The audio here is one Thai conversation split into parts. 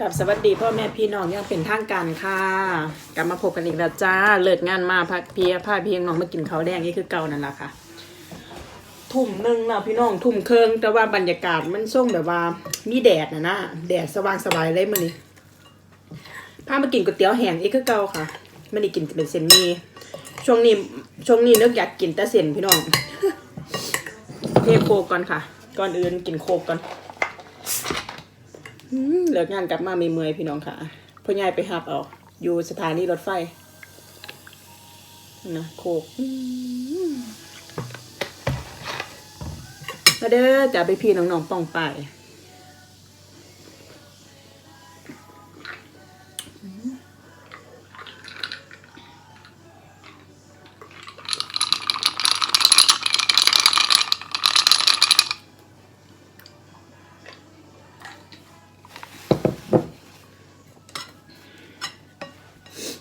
กับสวัสดีพ่อแม่พี่น้องยังเป็นทางการค่ะ กลับมาพบกันอีกแล้วจ้า เลิกงานมาพักเพียผ้าเพียงน้องมากินข้าวแดงนี่คือเก่านั่นแหละค่ะ ทุ่มหนึ่งแล้วพี่น้องทุ่มเครื่องแต่ว่าบรรยากาศมันส่งแบบว่ามีแดดนะนะแดดสว่างสบายเลยมันนี่พามากินก๋วยเตี๋ยวแห้งอีกคือเก่าค่ะมันนี่กินเป็นเส้นมีช่วงนี้ช่วงนี้นึกอยากกินแต่เส้นพี่น้องเทโคก่อนค่ะ ก่อนอื่นกินโคกก่อน เลิกงานกลับมามีเมื่อยพี่น้องค่ะพ่อใหญ่ไปหับเอาอยู่สถานีรถไฟนะโคกมมาเด้อจะไปพี่น้องๆป้องไป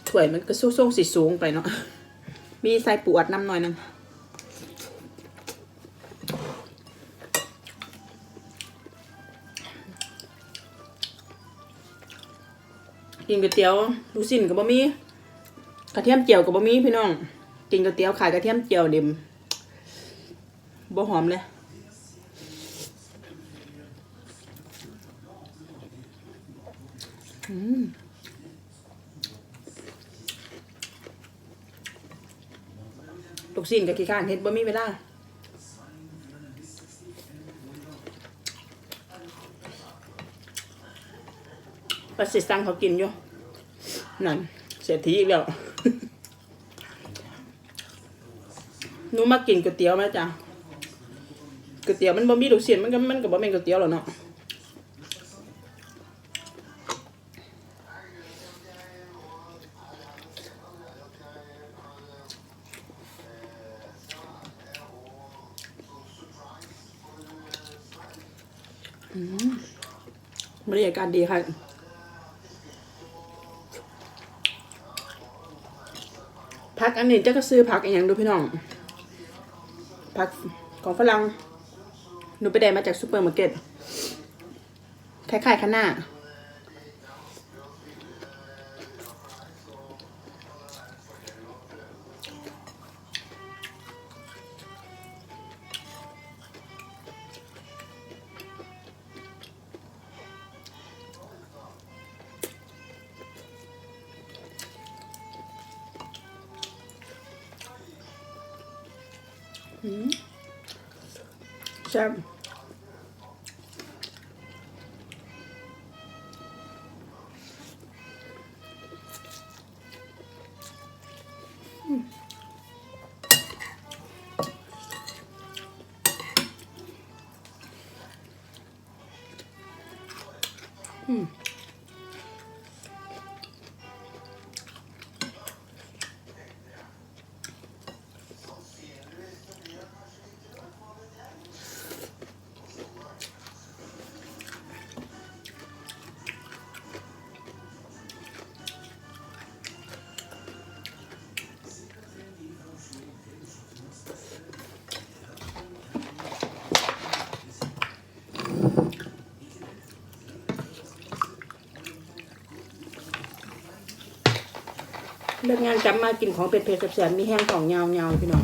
ถ้วยมันก็สูงๆสีสูงไปเนาะ มีใส่ปวดน้ำหน่อยนึงกินก๋วยเตี๋ยวลูกชิ้นกับบะหมี่กระเทียมเจียวกับบะหมี่พี่น้อง กินก๋วยเตี๋ยวขายกระเทียมเจียวเดิมบ่หอมเลยอืม ลูกชิ้นกับขี้ข้านเฮ็ดบ่มีเวลาประสิสั่งเขากินอยู่นั่นเสียทีอีกแล้วหนูมากินก๋วยเตี๋ยวไหมจ๊ะก๋วยเตี๋ยวมันบ่มีลูกชิ้นมันก็มันก็บ่แม่นก๋วยเตี๋ยวหรอกเนาะ การดีค่ะพักอันนี้เจะก็ซื้อพักอีกอย่างดูพี่น้องพักของฝรั่งหนูไปได้มาจากซูเปอร์มาร์เก็ตคล้ายๆคะน้า แเลิกงานกลับมากินของเป็ดเผ็ดแสบๆมีแห้งของยาวๆพี่น้อง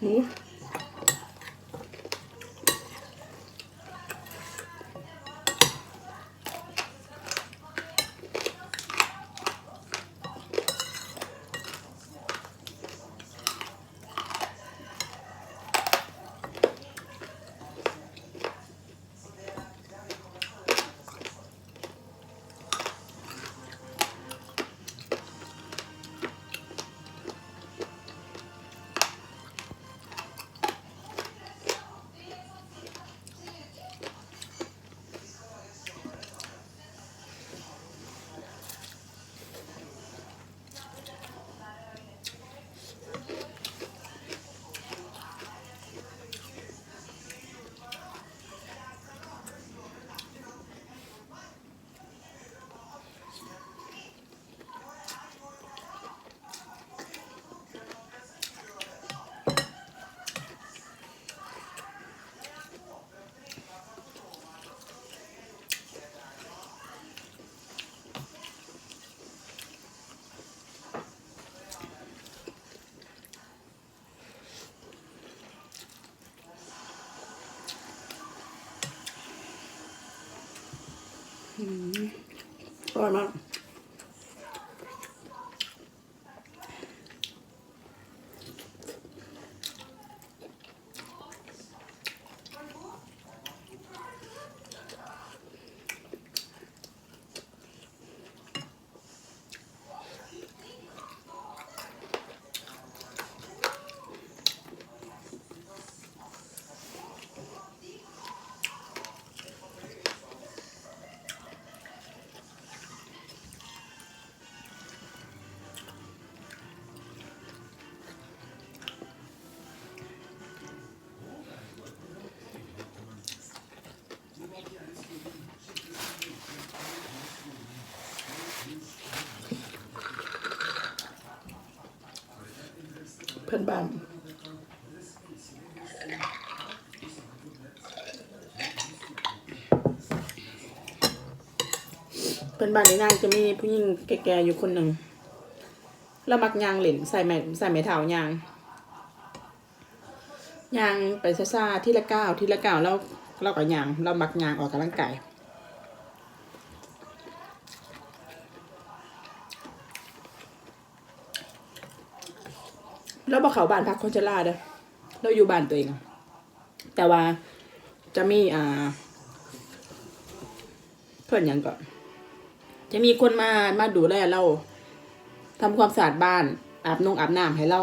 ห มู เพื่อนบ้านเพื่อนบ้านในนางจะมีผู้หญิงแก่ๆอยู่คนหนึ่งแล้วมักยางเหล่นใส่ไม้ใส่ไม้เท้ายางยางไปซ่าๆที่ละก้าวที่ละก้าวแล้วเราก็ยางเรามักยางออกกำลังกายแล้ว บอกเขาบ้านพักคนชราเด้อเราอยู่บ้านตัวเอง แต่ว่าจะมีอ่าเพื่อนยังก็จะมีคนมามาดูแลเราทำความสะอาดบ้านอาบนงอาบน้ำให้เรา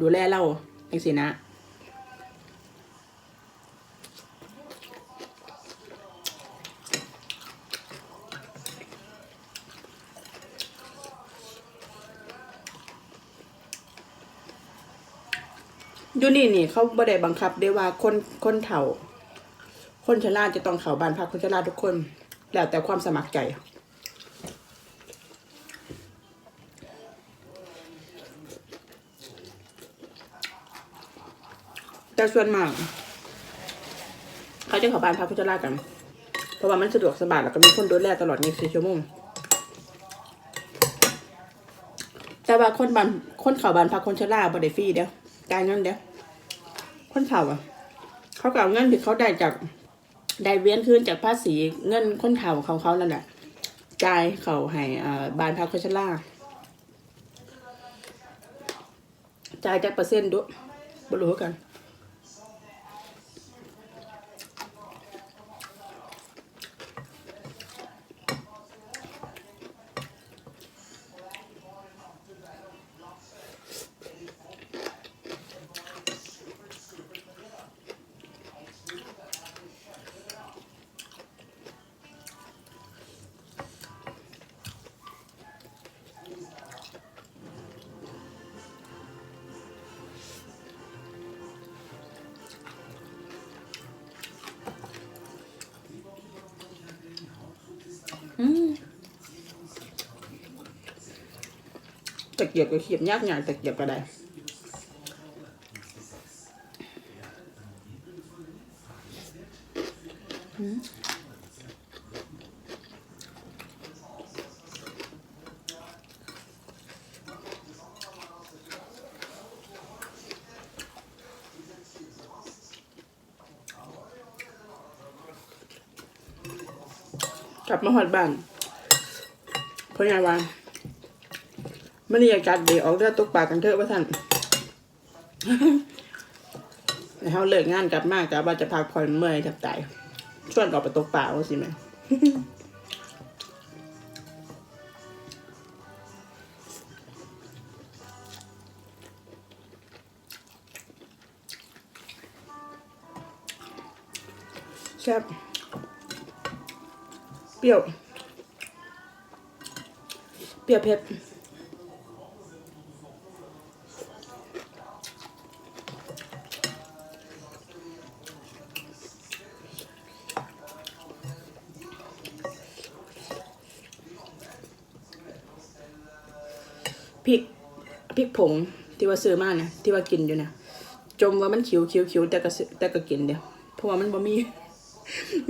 ดูแลเราจังสินะ อยู่นี่นี่เขาบ่ได้บังคับได้ว่าคนคนเฒ่า คนชราจะต้องเข้าบ้านพักคนชราทุกคน แล้วแต่ความสมัครใจ แต่ส่วนมาก เขาจะเข้าบ้านพักคนชรากัน เพราะว่ามันสะดวกสบายแล้วก็มีคนดูแลตลอด24ชั่วโมงแต่ว่าคนบ้านคนเข้าบ้านพักคนชราบ่ได้ฟรีเด้อ จ่ายเงินเด้อคนเฒ่าอะ เขาก็เอาเงินที่เขาได้จากได้เวียนคืนจากภาษีเงินคนเฒ่าของเขานั่นแหละจ่ายเขาให้บ้านพักคนชราจ่ายจากเปอร์เซ็นต์ด้วยบ่รู้กันะเกียบก็เขียบยากหน่อยตะเกียบก็ได้กลับมาหอดบ้านเพราะไงวะ มันนี่อากาศดีออกเรือตกปลากันเถอะว่าท่านเขาเลิกงานกลับมากกะว่าจะพักผ่อนเมื่อยแทบตายชวนออกไปตกปลาว่าสิแม่แซ่บเปรี้ยว เปรี้ยวเผ็ด พริกพริกผงที่ว่าซื้อมาเนี่ยที่ว่ากินอยู่เนี่ยจมว่ามันคิวคิวคิวแต่ก็แต่ก็กินเดียวเพราะว่ามันบ่มี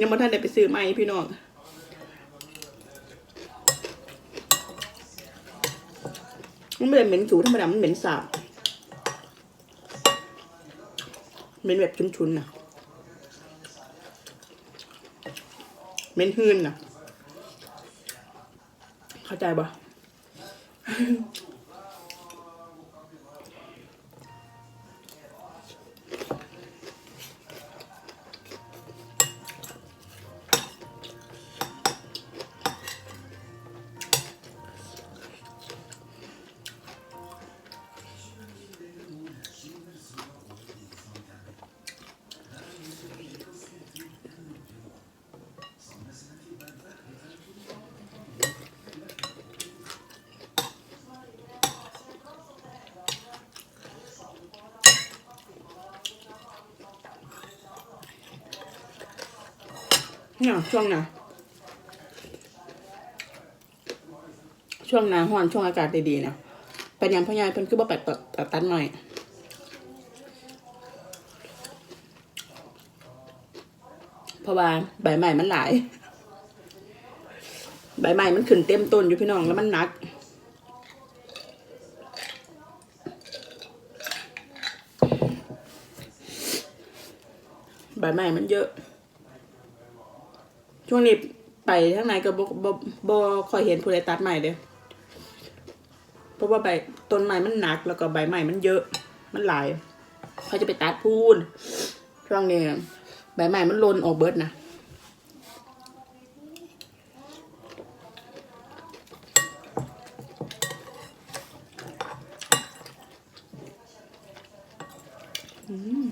ยังบ่ทันได้ไปซื้อใหม่พี่น้องมันไม่ได้เหม็นสูธรรมดามันเหม็นสาบเหม็นแบบชุนๆน่ะเหม็นหืนน่ะเข้าใจปะ เนี่ยช่วงน่ะช่วงหนาห้อนช่วงอากาศดีๆนะเป็นยังพ่อใหญ่เพิ่นคือบ่ไปตัดตัดตัดหน่อยเพราะว่าใบใหม่มันหลาย ใบใหม่มันขึ้นเต็มต้นอยู่พี่น้องแล้วมันหนักใบใหม่มันเยอะ ช่วงนี้ไปทางไหนก็บ่บ่บ่คอยเห็นผู้ใดตัดใหม่เด้อเพราะว่าใบต้นไม้มันหนักแล้วก็ใบใหม่มันเยอะ มันหลายเขาจะไปตัดพูนช่วงนี้ใบใหม่มันลนออกเบิดนะอืม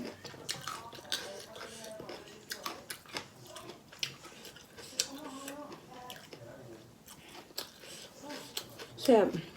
แ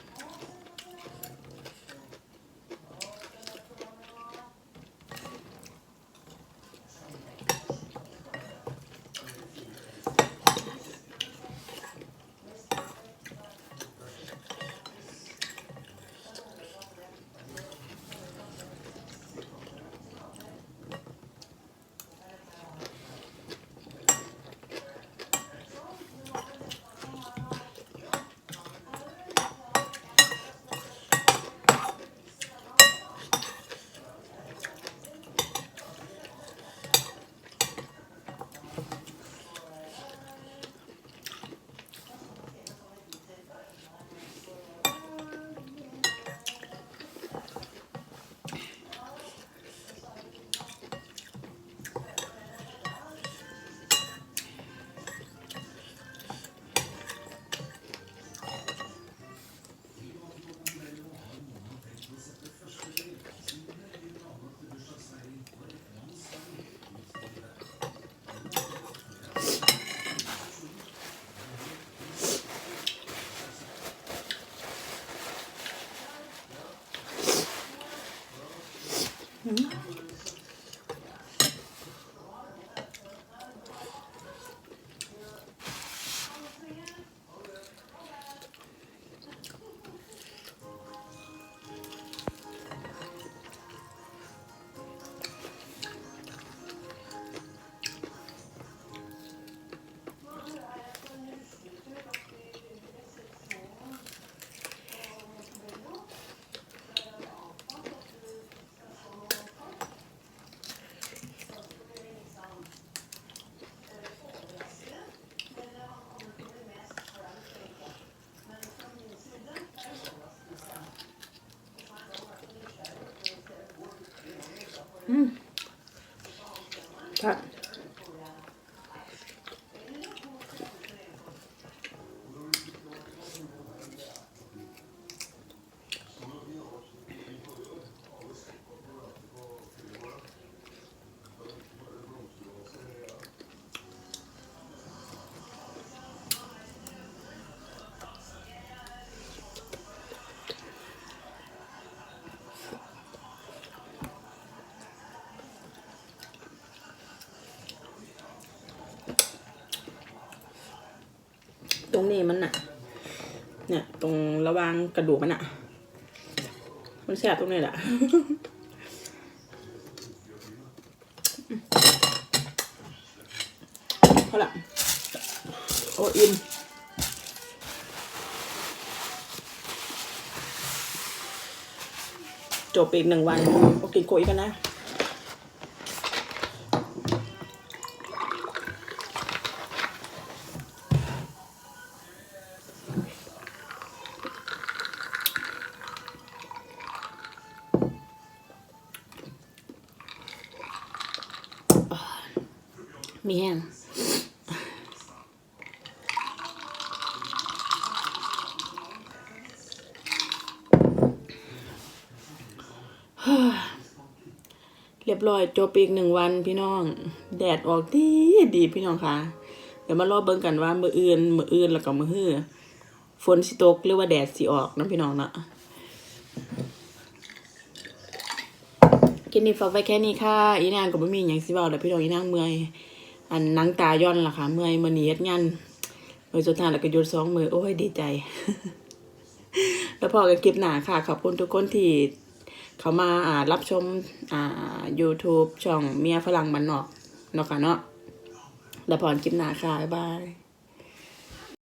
ซ่บ นี้มันน่ะ เนี่ย ตรงระวางกระดูกมันน่ะ มันแสบตรงนี้แหละเอาละโอ้อินจบอีกหนึ่งวันโอกินโกยกันนะ มีแห้งเรียบร้อยจบอีกหนึ่งวันพี่น้อง แดดออกดีดีพี่น้องค่ะ เดี๋ยวมารอเบิ่งกันว่ามืออื่นมืออื่นแล้วก็มือฮื้อฝนสิตกหรือว่าแดดสิออกนะพี่น้องเนาะกินนี่ฝากไว้แค่นี้ค่ะอีนางก็บ่มีหยังสิเว้าแล้วพี่น้องอีนางเมื่อย อันนังตาย่อนล่ะค่ะ เมื่อยมือนี้เฮ็ดงานมือสุดท้ายแล้วก็ยุดสองมือโอ้ยดีใจ แล้วพอกันคลิปหนาค่ะ ขอบคุณทุกคนที่เขามาอ่ารับชมอ่า YouTube ช่องเมียฝรั่งมันนอกเนาะค่ะเนาะแล้วพอนคลิปหนาค่ะ บ๊ายบาย